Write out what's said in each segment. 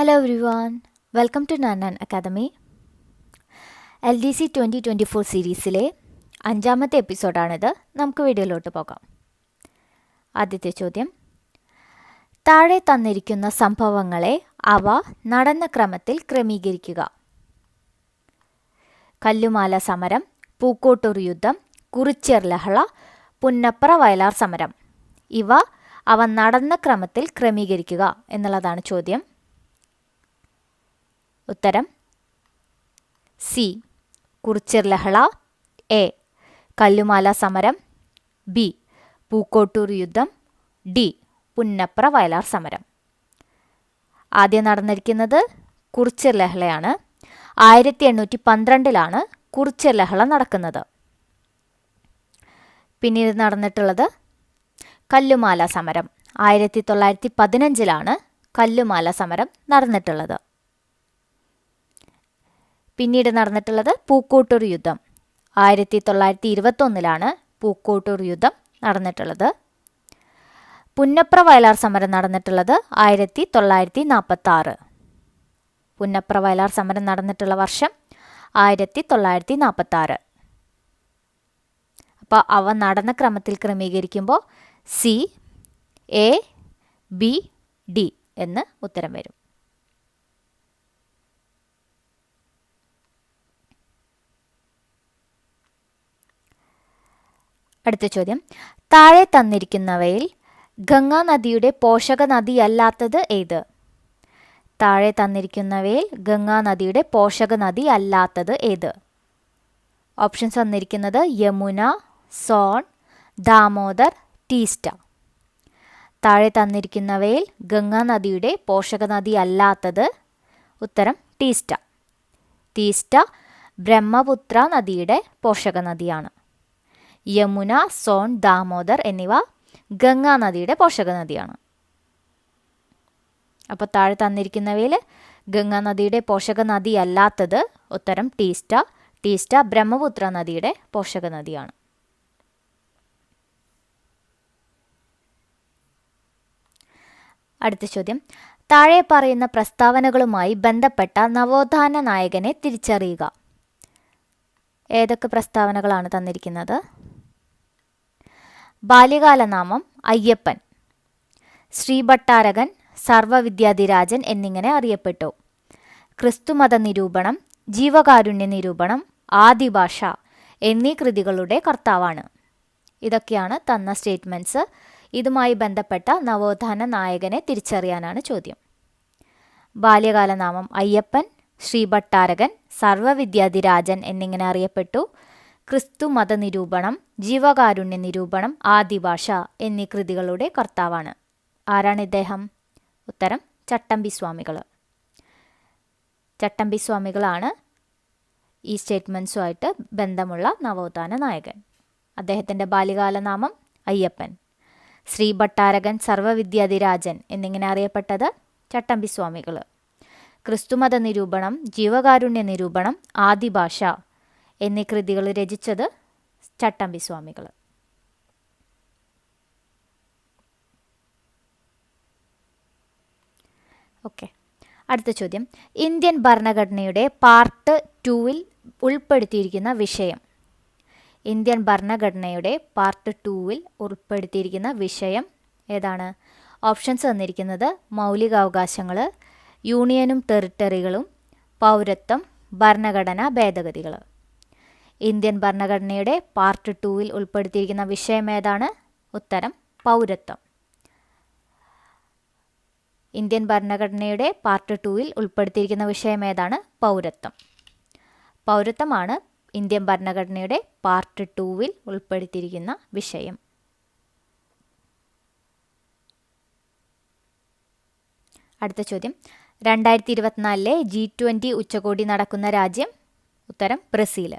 Hello welcome to നാൻ നാൻ academy L D C twenty twenty four സീരീസിലെ അഞ്ചാമത്തെ എപ്പിസോഡാണിത് നമുക്ക് വീഡിയോയിലോട്ട് പോകാം. ആദ്യത്തെ ചോദ്യം. താഴെ തന്നിരിക്കുന്ന സംഭവങ്ങളെ അവ നടന്ന ക്രമത്തിൽ ക്രമീകരിക്കുക. കല്ലുമാല സമരം പൂക്കോട്ടൂർ യുദ്ധം കുറിച്യർ ലഹള പുന്നപ്ര വയലാർ സമരം. ഇവ അവ നടന്ന ക്രമത്തിൽ ക്രമീകരിക്കുക എന്നുള്ളതാണ് ചോദ്യം. ഉത്തരം സി. കുറിച്ചിർ ലഹള എ. കല്ലുമാല സമരം ബി. പൂക്കോട്ടൂർ യുദ്ധം ഡി. പുന്നപ്ര വയലാർ സമരം. ആദ്യം നടന്നിരിക്കുന്നത് കുറിച്ചിർ ലഹളയാണ് ആയിരത്തി എണ്ണൂറ്റി പന്ത്രണ്ടിലാണ് കുറിച്ചിർ ലഹള നടക്കുന്നത്. പിന്നീട് നടന്നിട്ടുള്ളത് കല്ലുമാല സമരം. ആയിരത്തി തൊള്ളായിരത്തി പതിനഞ്ചിലാണ് കല്ലുമാല സമരം നടന്നിട്ടുള്ളത്. പിന്നീട് നടന്നിട്ടുള്ളത് പൂക്കോട്ടൂർ യുദ്ധം. ആയിരത്തി തൊള്ളായിരത്തി ഇരുപത്തൊന്നിലാണ് പൂക്കോട്ടൂർ യുദ്ധം നടന്നിട്ടുള്ളത്. പുന്നപ്ര വയലാർ സമരം നടന്നിട്ടുള്ളത് ആയിരത്തി തൊള്ളായിരത്തി നാൽപ്പത്തി ആറ് പുന്നപ്ര വയലാർ സമരം നടന്നിട്ടുള്ള വർഷം ആയിരത്തി തൊള്ളായിരത്തി നാൽപ്പത്തി ആറ് അപ്പോൾ അവ നടന്ന ക്രമത്തിൽ ക്രമീകരിക്കുമ്പോൾ സി എ ബി ഡി എന്ന് ഉത്തരം വരും. അടുത്ത ചോദ്യം. താഴെ തന്നിരിക്കുന്നവയിൽ ഗംഗാ നദിയുടെ പോഷക നദിയല്ലാത്തത് ഏത്? താഴെ തന്നിരിക്കുന്നവയിൽ ഗംഗാ നദിയുടെ പോഷക നദി അല്ലാത്തത് ഏത്? ഓപ്ഷൻസ് തന്നിരിക്കുന്നത് യമുന സോൺ ദാമോദർ ടീസ്റ്റ താഴെ തന്നിരിക്കുന്നവയിൽ ഗംഗാ നദിയുടെ പോഷക നദി അല്ലാത്തത് ഉത്തരം ടീസ്റ്റ ടീസ്റ്റ ബ്രഹ്മപുത്ര നദിയുടെ പോഷക നദിയാണ് യമുന സോൺ ദാമോദർ എന്നിവ ഗംഗാ നദിയുടെ പോഷക നദിയാണ് അപ്പോൾ താഴെ തന്നിരിക്കുന്നവയിൽ ഗംഗാ നദിയുടെ പോഷക നദി അല്ലാത്തത് ഉത്തരം ടീസ്റ്റ ടീസ്റ്റ ബ്രഹ്മപുത്ര നദിയുടെ പോഷക നദിയാണ് അടുത്ത ചോദ്യം. താഴെ പറയുന്ന പ്രസ്താവനകളുമായി ബന്ധപ്പെട്ട നവോത്ഥാന നായകനെ തിരിച്ചറിയുക. ഏതൊക്കെ പ്രസ്താവനകളാണ് തന്നിരിക്കുന്നത്? ബാല്യകാലനാമം അയ്യപ്പൻ. ശ്രീഭട്ടാരകൻ സർവവിദ്യാധിരാജൻ എന്നിങ്ങനെ അറിയപ്പെട്ടു. ക്രിസ്തുമത നിരൂപണം ജീവകാരുണ്യ നിരൂപണം ആദിഭാഷ എന്നീ കൃതികളുടെ കർത്താവാണ്. ഇതൊക്കെയാണ് തന്ന സ്റ്റേറ്റ്മെന്റ്സ് ഇതുമായി ബന്ധപ്പെട്ട നവോത്ഥാന നായകനെ തിരിച്ചറിയാനാണ് ചോദ്യം. ബാല്യകാലനാമം അയ്യപ്പൻ ശ്രീഭട്ടാരകൻ സർവവിദ്യാധിരാജൻ എന്നിങ്ങനെ അറിയപ്പെട്ടു. ക്രിസ്തു മതനിരൂപണം ജീവകാരുണ്യ നിരൂപണം ആദിഭാഷ എന്നീ കൃതികളുടെ കർത്താവാണ്. ആരാണ് ഇദ്ദേഹം? ഉത്തരം ചട്ടമ്പി സ്വാമികൾ ചട്ടമ്പി സ്വാമികളാണ് ഈ സ്റ്റേറ്റ്മെന്റ്സുമായിട്ട് ബന്ധമുള്ള നവോത്ഥാന നായകൻ. അദ്ദേഹത്തിന്റെ ബാല്യകാലനാമം അയ്യപ്പൻ. ശ്രീ ഭട്ടാരകൻ സർവവിദ്യാധിരാജൻ എന്നിങ്ങനെ അറിയപ്പെട്ടത് ചട്ടമ്പി സ്വാമികൾ ക്രിസ്തുമത നിരൂപണം ജീവകാരുണ്യ നിരൂപണം ആദിഭാഷ എന്നീ കൃതികൾ രചിച്ചത് ചട്ടമ്പി സ്വാമികൾ. ഓക്കെ. അടുത്ത ചോദ്യം. ഇന്ത്യൻ ഭരണഘടനയുടെ പാർട്ട് ടുവിൽ ഉൾപ്പെടുത്തിയിരിക്കുന്ന വിഷയം. ഇന്ത്യൻ ഭരണഘടനയുടെ പാർട്ട് ടുവിൽ ഉൾപ്പെടുത്തിയിരിക്കുന്ന വിഷയം ഏതാണ്? ഓപ്ഷൻസ് തന്നിരിക്കുന്നത് മൗലികാവകാശങ്ങൾ യൂണിയനും ടെറിട്ടറികളും പൗരത്വം ഭരണഘടനാ ഭേദഗതികൾ. ഇന്ത്യൻ ഭരണഘടനയുടെ പാർട്ട് ടൂവിൽ ഉൾപ്പെടുത്തിയിരിക്കുന്ന വിഷയം ഏതാണ്? ഉത്തരം പൗരത്വം. ഇന്ത്യൻ ഭരണഘടനയുടെ പാർട്ട് ടൂവിൽ ഉൾപ്പെടുത്തിയിരിക്കുന്ന വിഷയം ഏതാണ്? പൗരത്വം. പൗരത്വമാണ് ഇന്ത്യൻ ഭരണഘടനയുടെ പാർട്ട് ടൂവിൽ ഉൾപ്പെടുത്തിയിരിക്കുന്ന വിഷയം. അടുത്ത ചോദ്യം. രണ്ടായിരത്തി ഇരുപത്തിനാലിലെ ജി ട്വന്റി ഉച്ചകോടി നടക്കുന്ന രാജ്യം? ഉത്തരം ബ്രസീൽ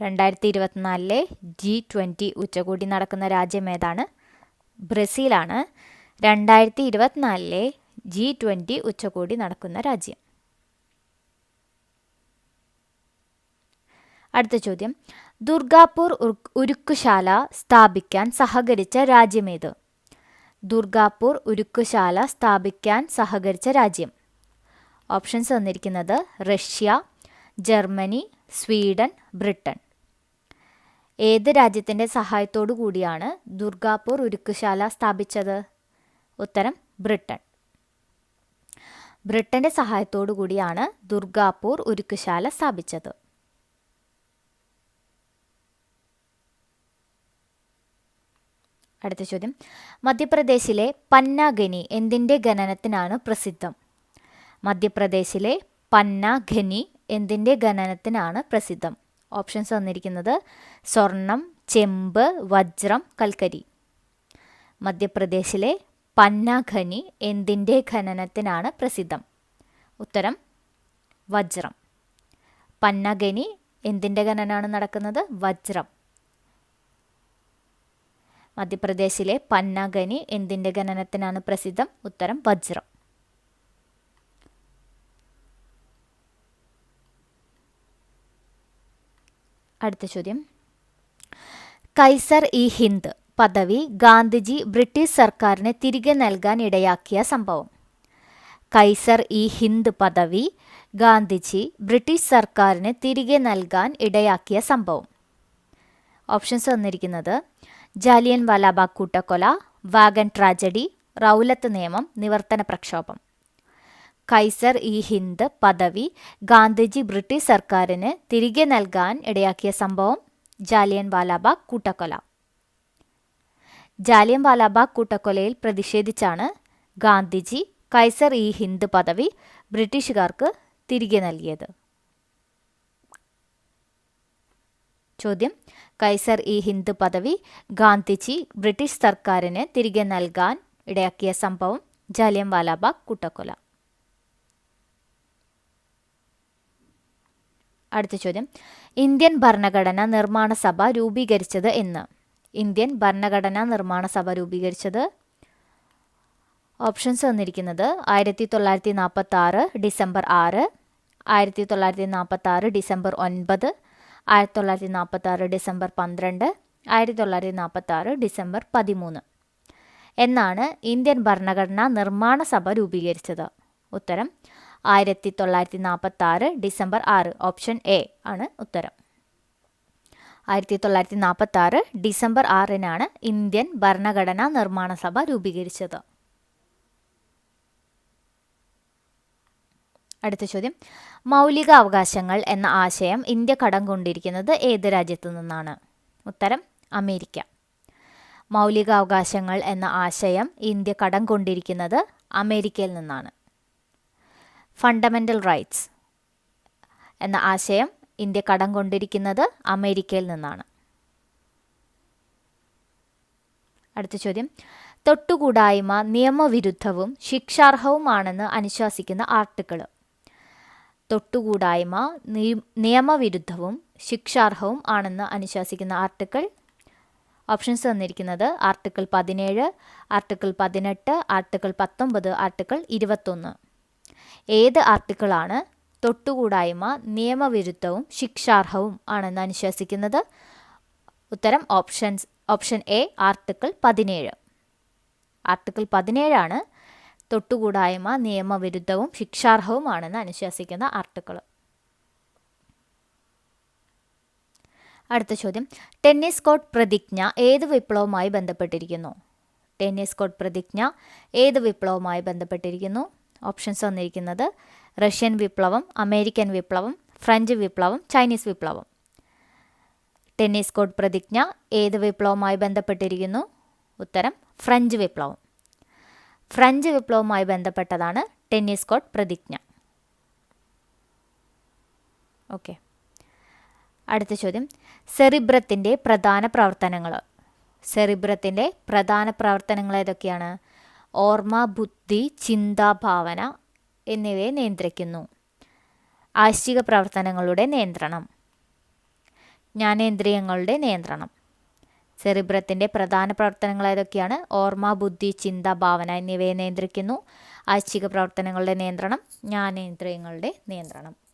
രണ്ടായിരത്തി ഇരുപത്തിനാലിലെ ജി ട്വന്റി ഉച്ചകോടി നടക്കുന്ന രാജ്യം ഏതാണ്? ബ്രസീലാണ്. രണ്ടായിരത്തി ഇരുപത്തിനാലിലെ ജി ട്വന്റി ഉച്ചകോടി നടക്കുന്ന രാജ്യം. അടുത്ത ചോദ്യം. ദുർഗാപൂർ ഉരുക്കുശാല സ്ഥാപിക്കാൻ സഹകരിച്ച രാജ്യമേത് ദുർഗാപൂർ ഉരുക്കുശാല സ്ഥാപിക്കാൻ സഹകരിച്ച രാജ്യം. ഓപ്ഷൻസ് തന്നിരിക്കുന്നത് റഷ്യ ജർമ്മനി സ്വീഡൻ ബ്രിട്ടൻ. ഏത് രാജ്യത്തിന്റെ സഹായത്തോടു കൂടിയാണ് ദുർഗാപൂർ ഉരുക്കുശാല സ്ഥാപിച്ചത്? ഉത്തരം ബ്രിട്ടൻ ബ്രിട്ടന്റെ സഹായത്തോടു കൂടിയാണ് ദുർഗാപൂർ ഉരുക്കുശാല സ്ഥാപിച്ചത്. അടുത്ത ചോദ്യം. മധ്യപ്രദേശിലെ പന്നാഗനി എന്തിന്റെ ഖനനത്തിനാണ് പ്രസിദ്ധം? മധ്യപ്രദേശിലെ പന്ന ഖനി എന്തിന്റെ ഖനനത്തിനാണ് പ്രസിദ്ധം? ഓപ്ഷൻസ് തന്നിരിക്കുന്നത് സ്വർണം ചെമ്പ് വജ്രം കൽക്കരി. മധ്യപ്രദേശിലെ പന്ന ഖനി എന്തിന്റെ ഖനനത്തിനാണ് പ്രസിദ്ധം? ഉത്തരം വജ്രം. പന്ന ഖനി എന്തിന്റെ ഖനനമാണ് നടക്കുന്നത്? വജ്രം. മധ്യപ്രദേശിലെ പന്ന ഖനി എന്തിന്റെ ഖനനത്തിനാണ് പ്രസിദ്ധം? ഉത്തരം വജ്രം. അടുത്ത ചോദ്യം. കൈസർ ഇ ഹിന്ദ് പദവി ഗാന്ധിജി ബ്രിട്ടീഷ് സർക്കാരിന് തിരികെ നൽകാൻ ഇടയാക്കിയ സംഭവം. കൈസർ ഇ ഹിന്ദ് പദവി ഗാന്ധിജി ബ്രിട്ടീഷ് സർക്കാരിന് തിരികെ നൽകാൻ ഇടയാക്കിയ സംഭവം. ഓപ്ഷൻസ് വന്നിരിക്കുന്നത് ജാലിയൻ വാലാബാഗ് കൂട്ടക്കൊല വാഗൻ ട്രാജഡി റൗലത്ത് നിയമം നിവർത്തന പ്രക്ഷോഭം. കൈസർ ഇ ഹിന്ദ് പദവി ഗാന്ധിജി ബ്രിട്ടീഷ് സർക്കാരിന് തിരികെ നൽകാൻ ഇടയാക്കിയ സംഭവം ജാലിയൻ വാലാബാഗ് കൂട്ടക്കൊല. ജാലിയൻ വാലാബാഗ് കൂട്ടക്കൊലയിൽ പ്രതിഷേധിച്ചാണ് ഗാന്ധിജി കൈസർ ഇ ഹിന്ദ് പദവി ബ്രിട്ടീഷുകാർക്ക് തിരികെ നൽകിയത്. ചോദ്യം. കൈസർ ഇ ഹിന്ദ് പദവി ഗാന്ധിജി ബ്രിട്ടീഷ് സർക്കാരിന് തിരികെ നൽകാൻ ഇടയാക്കിയ സംഭവം ജാലിയൻ വാലാബാഗ് കൂട്ടക്കൊല. അടുത്ത ചോദ്യം. ഇന്ത്യൻ ഭരണഘടന നിർമ്മാണ സഭ രൂപീകരിച്ചത് എന്ന്. ഇന്ത്യൻ ഭരണഘടന നിർമ്മാണ സഭ രൂപീകരിച്ചത്. ഓപ്ഷൻസ് വന്നിരിക്കുന്നത് ആയിരത്തി തൊള്ളായിരത്തി നാൽപ്പത്തി ആറ് ഡിസംബർ ആറ് ആയിരത്തി തൊള്ളായിരത്തി നാൽപ്പത്തി ആറ് ഡിസംബർ ഒൻപത് ആയിരത്തി തൊള്ളായിരത്തി നാൽപ്പത്തി ആറ് ഡിസംബർ പന്ത്രണ്ട് ആയിരത്തി തൊള്ളായിരത്തി നാൽപ്പത്തി ആറ് ഡിസംബർ പതിമൂന്ന്. എന്നാണ് ഇന്ത്യൻ ഭരണഘടനാ നിർമ്മാണ സഭ രൂപീകരിച്ചത്. ഉത്തരം ആയിരത്തി തൊള്ളായിരത്തി നാൽപ്പത്തി ആറ് ഡിസംബർ ആറ് ഓപ്ഷൻ എ ആണ് ഉത്തരം. ആയിരത്തി തൊള്ളായിരത്തി നാൽപ്പത്തി ആറ് ഡിസംബർ ആറിനാണ് ഇന്ത്യൻ ഭരണഘടനാ നിർമ്മാണ സഭ രൂപീകരിച്ചത്. അടുത്ത ചോദ്യം. മൗലിക അവകാശങ്ങൾ എന്ന ആശയം ഇന്ത്യ കടം കൊണ്ടിരിക്കുന്നത് ഏത് രാജ്യത്തു നിന്നാണ്? ഉത്തരം അമേരിക്ക. മൗലിക അവകാശങ്ങൾ എന്ന ആശയം ഇന്ത്യ കടം കൊണ്ടിരിക്കുന്നത് അമേരിക്കയിൽ നിന്നാണ്. ഫണ്ടമെന്റൽ റൈറ്റ്സ് എന്ന ആശയം ഇന്ത്യ കടം കൊണ്ടിരിക്കുന്നത് അമേരിക്കയിൽ നിന്നാണ്. അടുത്ത ചോദ്യം. തൊട്ടുകൂടായ്മ നിയമവിരുദ്ധവും ശിക്ഷാർഹവുമാണെന്ന് അനുശാസിക്കുന്ന ആർട്ടിക്കിൾ തൊട്ടുകൂടായ്മ നിയമവിരുദ്ധവും ശിക്ഷാർഹവും ആണെന്ന് അനുശാസിക്കുന്ന ആർട്ടിക്കിൾ. ഓപ്ഷൻസ് തന്നിരിക്കുന്നത് ആർട്ടിക്കിൾ പതിനേഴ് ആർട്ടിക്കിൾ പതിനെട്ട് ആർട്ടിക്കിൾ പത്തൊമ്പത് ആർട്ടിക്കിൾ ഇരുപത്തൊന്ന്. ഏത് ആർട്ടിക്കിളാണ് തൊട്ടുകൂടായ്മ നിയമവിരുദ്ധവും ശിക്ഷാർഹവും ആണെന്ന് അനുശാസിക്കുന്നത്? ഉത്തരം ഓപ്ഷൻസ് ഓപ്ഷൻ എ ആർട്ടിക്കിൾ പതിനേഴ്. ആർട്ടിക്കിൾ പതിനേഴാണ് തൊട്ടുകൂടായ്മ നിയമവിരുദ്ധവും ശിക്ഷാർഹവുമാണെന്ന് അനുശാസിക്കുന്ന ആർട്ടിക്കിൾ അടുത്ത ചോദ്യം. ടെന്നീസ് കോർട്ട് പ്രതിജ്ഞ ഏത് വിപ്ലവവുമായി ബന്ധപ്പെട്ടിരിക്കുന്നു? ടെന്നീസ് കോർട്ട് പ്രതിജ്ഞ ഏത് വിപ്ലവവുമായി ബന്ധപ്പെട്ടിരിക്കുന്നു? ഓപ്ഷൻസ് വന്നിരിക്കുന്നത് റഷ്യൻ വിപ്ലവം അമേരിക്കൻ വിപ്ലവം ഫ്രഞ്ച് വിപ്ലവം ചൈനീസ് വിപ്ലവം. ടെന്നീസ് കോഡ് പ്രതിജ്ഞ ഏത് വിപ്ലവവുമായി ബന്ധപ്പെട്ടിരിക്കുന്നു? ഉത്തരം ഫ്രഞ്ച് വിപ്ലവം. ഫ്രഞ്ച് വിപ്ലവവുമായി ബന്ധപ്പെട്ടതാണ് ടെന്നീസ് കോഡ് പ്രതിജ്ഞ. ഓക്കെ. അടുത്ത ചോദ്യം. സെറിബ്രത്തിന്റെ പ്രധാന പ്രവർത്തനങ്ങൾ. സെറിബ്രത്തിന്റെ പ്രധാന പ്രവർത്തനങ്ങൾ ഏതൊക്കെയാണ്? ഓർമ്മ ബുദ്ധി ചിന്ത ഭാവന എന്നിവയെ നിയന്ത്രിക്കുന്നു. ആശ്ചിക പ്രവർത്തനങ്ങളുടെ നിയന്ത്രണം. ജ്ഞാനേന്ദ്രിയങ്ങളുടെ നിയന്ത്രണം. സെറിബ്രത്തിന്റെ പ്രധാന പ്രവർത്തനങ്ങൾ ഏതൊക്കെയാണ്? ഓർമ്മ ബുദ്ധി ചിന്ത ഭാവന എന്നിവയെ നിയന്ത്രിക്കുന്നു. ആശ്ചിക പ്രവർത്തനങ്ങളുടെ നിയന്ത്രണം ജ്ഞാനേന്ദ്രിയങ്ങളുടെ നിയന്ത്രണം.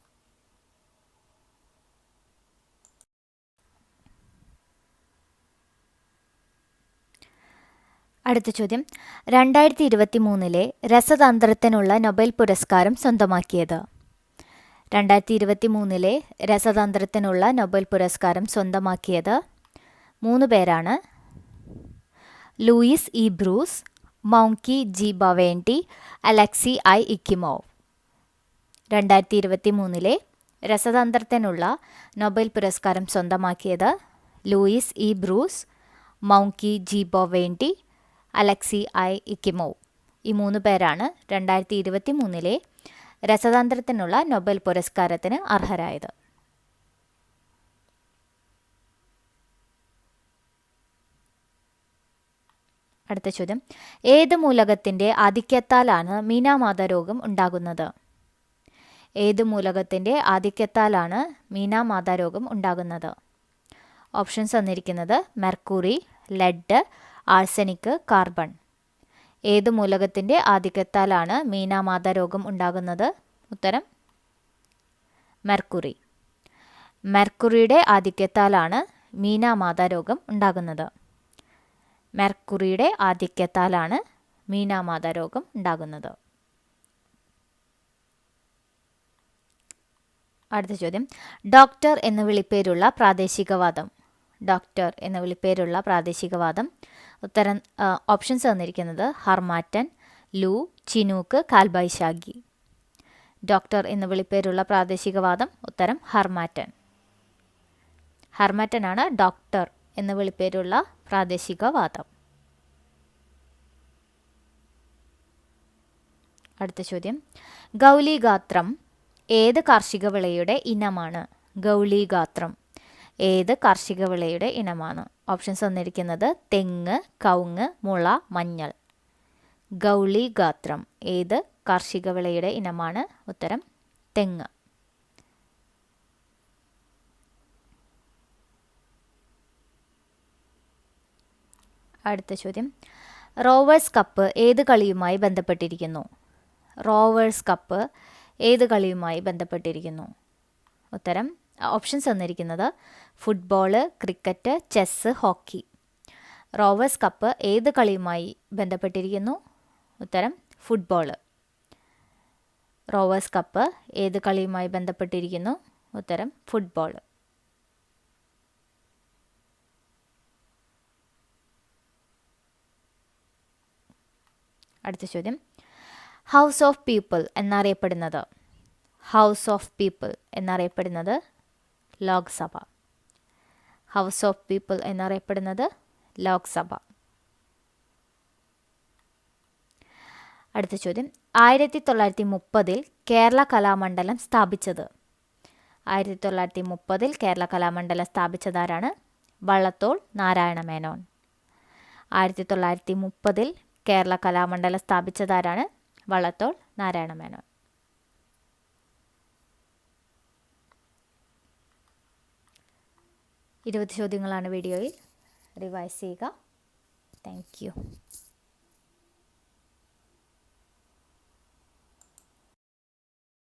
അടുത്ത ചോദ്യം. രണ്ടായിരത്തി ഇരുപത്തി മൂന്നിലെ രസതന്ത്രത്തിനുള്ള നൊബേൽ പുരസ്കാരം സ്വന്തമാക്കിയത്. രണ്ടായിരത്തി ഇരുപത്തി മൂന്നിലെ രസതന്ത്രത്തിനുള്ള നൊബേൽ പുരസ്കാരം സ്വന്തമാക്കിയത് മൂന്ന് പേരാണ്. Louis E Brus Moungi G Bawendi Alexei I Ekimov. രണ്ടായിരത്തി ഇരുപത്തി മൂന്നിലെ രസതന്ത്രത്തിനുള്ള നൊബേൽ പുരസ്കാരം സ്വന്തമാക്കിയത് Louis E Brus Moungi G Bawendi Alexei I Ekimov ഈ മൂന്ന് പേരാണ് രണ്ടായിരത്തി ഇരുപത്തി മൂന്നിലെ രസതന്ത്രത്തിനുള്ള നൊബൽ പുരസ്കാരത്തിന് അർഹരായത്. അടുത്ത ചോദ്യം. ഏത് മൂലകത്തിന്റെ ആധിക്യത്താലാണ് മീനാമാത രോഗം ഉണ്ടാകുന്നത്? ഏത് മൂലകത്തിന്റെ ആധിക്യത്താലാണ് മീനാമാത രോഗം ഉണ്ടാകുന്നത്? ഓപ്ഷൻസ് തന്നിരിക്കുന്നത് മെർക്കുറി ലെഡ് ആഴ്സനിക് കാർബൺ. ഏത് മൂലകത്തിന്റെ ആധിക്യത്താലാണ് മീനാമാത രോഗം ഉണ്ടാകുന്നത്? ഉത്തരം മെർക്കുറി. മെർക്കുറിയുടെ ആധിക്യത്താലാണ് മീനാമാത രോഗം ഉണ്ടാകുന്നത്. മെർക്കുറിയുടെ ആധിക്യത്താലാണ് മീനാമാത രോഗം ഉണ്ടാകുന്നത്. അടുത്ത ചോദ്യം. ഡോക്ടർ എന്ന വിളിപ്പേരുള്ള പ്രാദേശികവാദം. ഡോക്ടർ എന്ന വിളിപ്പേരുള്ള പ്രാദേശികവാദം ഉത്തരം ഓപ്ഷൻസ് തന്നിരിക്കുന്നത് Harmattan Loo Chinook Kalbaishakhi doctor എന്ന് വിളിപ്പേരുള്ള പ്രാദേശികവാദം ഉത്തരം ഹർമാറ്റൻ. ഹർമാറ്റൻ ആണ് ഡോക്ടർ എന്ന് വിളിപ്പേരുള്ള പ്രാദേശികവാദം അടുത്ത ചോദ്യം. ഗൗലി ഗാത്രം ഏത് കാർഷിക വിളയുടെ ഇനമാണ്? ഗൗളിഗാത്രം. ഏത് കാർഷിക വിളയുടെ ഇനമാണ്? ഓപ്ഷൻസ് വന്നിരിക്കുന്നത് തെങ്ങ് കവുങ്ങ് മുള മഞ്ഞൾ. ഗൗളി ഗാത്രം ഏത് കാർഷിക വിളയുടെ ഇനമാണ്? ഉത്തരം തെങ്ങ്. അടുത്ത ചോദ്യം. റോവേഴ്സ് കപ്പ് ഏത് കളിയുമായി ബന്ധപ്പെട്ടിരിക്കുന്നു? റോവേഴ്സ് കപ്പ് ഏത് കളിയുമായി ബന്ധപ്പെട്ടിരിക്കുന്നു? ഉത്തരം ഓപ്ഷൻസ് തന്നിരിക്കുന്നത് football cricket chess hockey Rovers Cup ഏത് കളിയുമായി ബന്ധപ്പെട്ടിരിക്കുന്നു? ഉത്തരം ഫുട്ബോൾ റോവേഴ്സ് കപ്പ് ഏത് കളിയുമായി ബന്ധപ്പെട്ടിരിക്കുന്നു? ഉത്തരം ഫുട്ബോൾ അടുത്ത ചോദ്യം. ഹൗസ് ഓഫ് പീപ്പിൾ എന്നറിയപ്പെടുന്നത്. ഹൗസ് ഓഫ് പീപ്പിൾ എന്നറിയപ്പെടുന്നത് ലോക്സഭ. ഹൗസ് ഓഫ് പീപ്പിൾ എന്നറിയപ്പെടുന്നത് ലോക്സഭ. അടുത്ത ചോദ്യം. ആയിരത്തി തൊള്ളായിരത്തി മുപ്പതിൽ കേരള കലാമണ്ഡലം സ്ഥാപിച്ചത്. ആയിരത്തി തൊള്ളായിരത്തി മുപ്പതിൽ കേരള കലാമണ്ഡലം സ്ഥാപിച്ചതാരാണ്? വള്ളത്തോൾ നാരായണ മേനോൻ ആയിരത്തി തൊള്ളായിരത്തി മുപ്പതിൽ കേരള കലാമണ്ഡലം സ്ഥാപിച്ചതാരാണ്? വള്ളത്തോൾ നാരായണ മേനോൻ ഇരുപത് ചോദ്യങ്ങളാണ് വീഡിയോയിൽ റിവൈസ് ചെയ്യുക. താങ്ക്